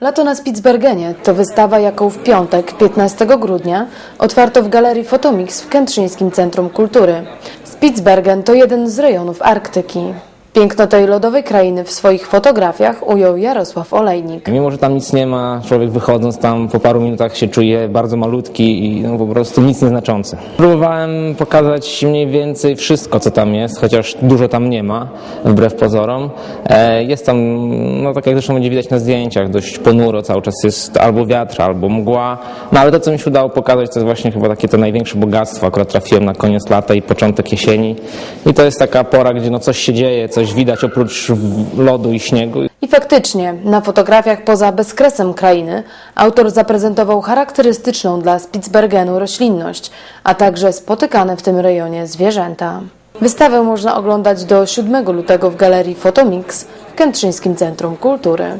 Lato na Spitsbergenie to wystawa, jaką w piątek, 15 grudnia, otwarto w Galerii Fotomix w Kętrzyńskim Centrum Kultury. Spitsbergen to jeden z rejonów Arktyki. Piękno tej lodowej krainy w swoich fotografiach ujął Jarosław Olejnik. Mimo, że tam nic nie ma, człowiek wychodząc tam po paru minutach się czuje bardzo malutki i no, po prostu nic nieznaczący. Próbowałem pokazać mniej więcej wszystko, co tam jest, chociaż dużo tam nie ma, wbrew pozorom. E, Jest tam, no tak jak zresztą będzie widać na zdjęciach, dość ponuro, cały czas jest albo wiatr, albo mgła. No ale to, co mi się udało pokazać, to jest właśnie chyba takie to największe bogactwo. Akurat trafiłem na koniec lata i początek jesieni. I to jest taka pora, gdzie no coś się dzieje, coś widać oprócz lodu i śniegu. I faktycznie, na fotografiach poza bezkresem krainy autor zaprezentował charakterystyczną dla Spitsbergenu roślinność, a także spotykane w tym rejonie zwierzęta. Wystawę można oglądać do 7 lutego w Galerii Fotomix w Kętrzyńskim Centrum Kultury.